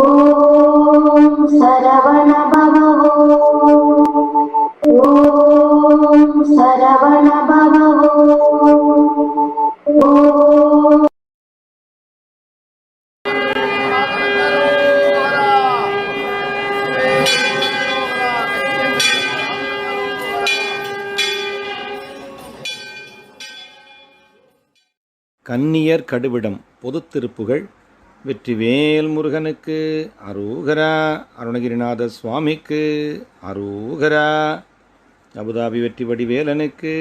ஓம் சரவண பவ ஓம் சரவண பவ கன்னியர் கடுவிடம் பொது திருப்புகள். வெற்றிவேல் முருகனுக்கு அரூகரா. அருணகிரிநாத சுவாமிக்கு அரூகரா. அபுதாபி வெற்றி வடிவேலனுக்கு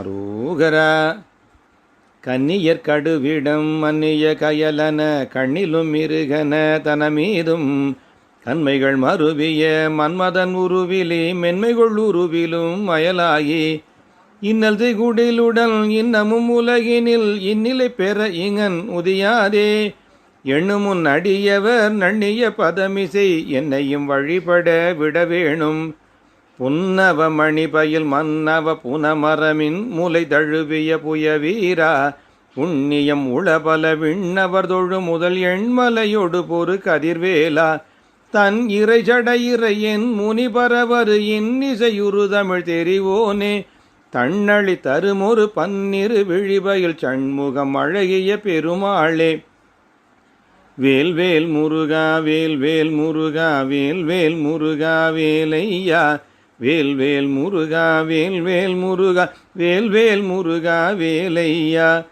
அரூகரா. கன்னியர் கடுவிடம் மன்னிய கயலன கண்ணிலும் மிருகன தனமீதும் கண்மைகள் மருவிய மன்மதன் உருவிலே மென்மைகள் உருவிலும் அயலாகி இன்னல் திகுடிலுடன் இன்னமும் உலகினில் இந்நிலை பெற இங்கன் உதியாதே. எண்ணுமுன் அடியவர் நண்ணிய பதமிசை என்னையும் வழிபட விட வேணும். புன்னவ மணிபயில் மன்னவ புனமரமின் முலை தழுவிய புய வீரா புண்ணியம் உளபல விண்ணவர் தொழு முதல் எண்மலையொடு பொறு கதிர்வேலா. தன் இறை ஜட இறையின் முனிபரவரு இன்னிசையுறு தமிழ் தெரிவோனே. தன்னழி தருமொரு பன்னிரு விழிபயில் சண்முகம் அழகிய பெருமாளே. வேல் வேல் முருகா வேல் வேல் முருகா வேல் வேல் முருகா வேலையா. வேல் வேல் முருகா வேல் வேல் முருகா வேல் வேல் முருகா வேலையா.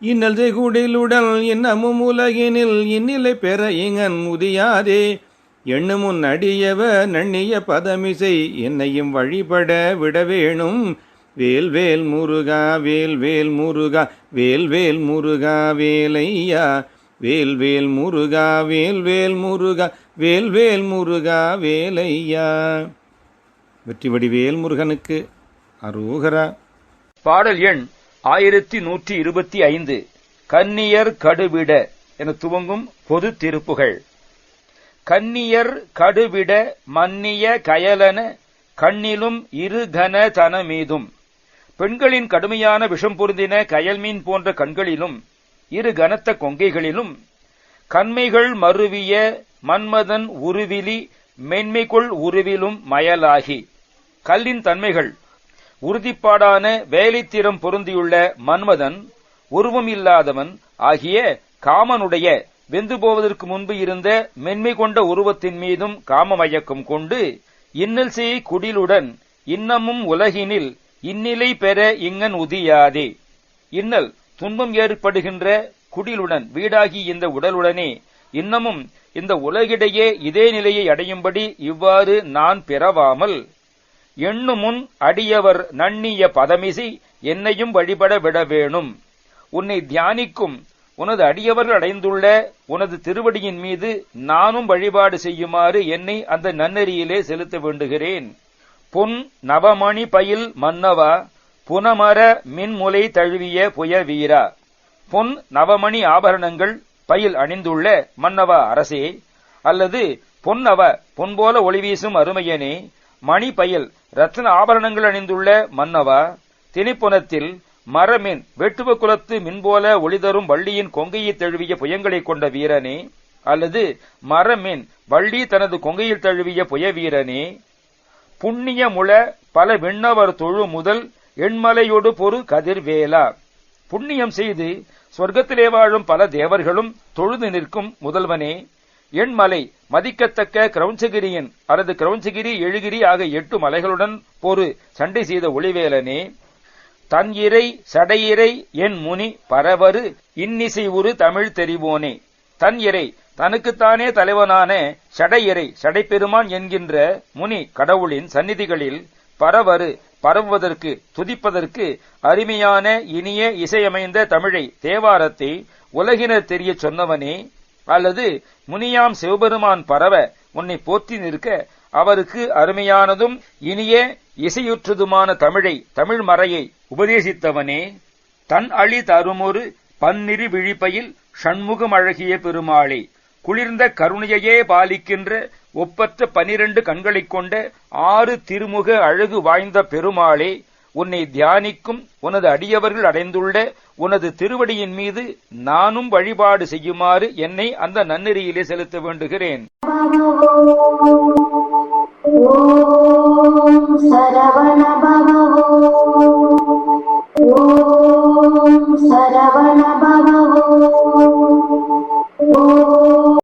இன்னல் செகுடிலுடல் இன்னமும் உலகினில் இந்நிலை பெற இங்கன் உதியாதே எண்ணுமுன் அடியவ நண்ணிய பதமிசை என்னையும் வழிபட விட வேணும். வேல் வேல் முருகா வேல் வேல் முருகா வேல் வேல் முருகா வேலையா. வேல் வேல் முருகா வேல் வேல் முருகா வேல் வேல் முருகா வேலையா. வெற்றிவடி வேல் முருகனுக்கு அரூகரா. பாடல் எண் ஆயிரத்தி நூற்றி இருபத்தி ஐந்து கன்னியர் கடுவிட என துவங்கும் பொது திருப்புகள். கன்னியர் கடுவிட மன்னிய கயலன கண்ணிலும் இருகன தன மீதும் பெண்களின் கடுமையான விஷம் பொருந்தின கயல்மீன் போன்ற கண்களிலும் இரு கனத்த கொங்கைகளிலும் கண்மைகள் மருவிய மன்மதன் உருவிலி மென்மைக்குள் உருவிலும் மயலாகி கல்லின் தன்மைகள் உறுதிப்பாடான வேலைத்திறம் பொருந்தியுள்ள மன்மதன் உருவம் இல்லாதவன் ஆகிய காமனுடைய வெந்து போவதற்கு முன்பு இருந்த மென்மை கொண்ட உருவத்தின் மீதும் காமமயக்கம் கொண்டு இன்னல் செய் குடிலுடன் இன்னமும் உலகினில் இந்நிலை பெற இங்கன் உதியாதே. இன்னல் துன்பம் ஏற்படுகின்ற குடிலுடன் வீடாகி இந்த உடலுடனே இன்னமும் இந்த உலகிடையே இதே நிலையை அடையும்படி இவ்வாறு நான் பிறவாமல் எண்ணுமுன் அடியவர் நன்னிய பதமிசி என்னையும் வழிபட விட வேணும் உன்னை தியானிக்கும் உனது அடியவர்கள் அடைந்துள்ள உனது திருவடியின் மீது நானும் வழிபாடு செய்யுமாறு என்னை அந்த நன்னெறியிலே செலுத்த வேண்டுகிறேன். புன் நவமணி பயில் மன்னவா புனமர மின்முலை தழுவிய புய வீரா பொன் நவமணி ஆபரணங்கள் பயில் அணிந்துள்ள மன்னவா அரசே அல்லது பொன்னவ பொன்போல போல அருமையனே மணி பயில் ரத்ன ஆபரணங்கள் அணிந்துள்ள மன்னவா திணிப்புனத்தில் மரமின் வெட்டுவ குலத்து மின்போல ஒளிதரும் வள்ளியின் கொங்கையை தழுவிய புயங்களைக் கொண்ட வீரனே அல்லது மரமின் வள்ளி தனது கொங்கையில் தழுவிய புய வீரனே புண்ணியமுள பல விண்ணவர் தொழு முதல் எண்மலையொடு பொறு கதிர்வேலா. புண்ணியம் செய்து சொர்க்கத்திலே வாழும் பல தேவர்களும் தொழுது நிற்கும் முதல்வனே எண்மலை மதிக்கத்தக்க கிரௌஞ்சகிரியின் அல்லது கிரௌஞ்சகிரி எழுகிரி ஆக எட்டு மலைகளுடன் பொறு சண்டை செய்த ஒளிவேலனே தன் இறை சடையிறை என் முனி பரவரு இன்னிசை உரு தமிழ் தெரிவோனே. தன் இறை தனக்குத்தானே தலைவனான சடையறை சடைப்பெருமான் என்கின்ற முனி கடவுளின் சந்நிதிகளில் பரவறு பரவுவதற்கு துதிப்பதற்கு அருமையான இனிய இசையமைந்த தமிழை தேவாரத்தை உலகினர் தெரியச் சொன்னவனே அல்லது முனியாம் சிவபெருமான் பரவ உன்னை போற்றி நிற்க அவருக்கு அருமையானதும் இனிய இசையுற்றதுமான தமிழை தமிழ் மறையை உபதேசித்தவனே தன் அழி தருமொரு பன்னிரு விழிப்பையில் ஷண்முகம் அழகிய பெருமாளே குளிர்ந்த கருணையையே பாலிக்கின்ற ஒப்பற்ற பனிரண்டு கண்களைக் கொண்ட ஆறு திருமுக அழகு வாய்ந்த பெருமாளே உன்னை தியானிக்கும் உனது அடியவர்கள் அடைந்துள்ள உனது திருவடியின் மீது நானும் வழிபாடு செய்யுமாறு என்னை அந்த நன்னெறியிலே செலுத்த வேண்டுகிறேன்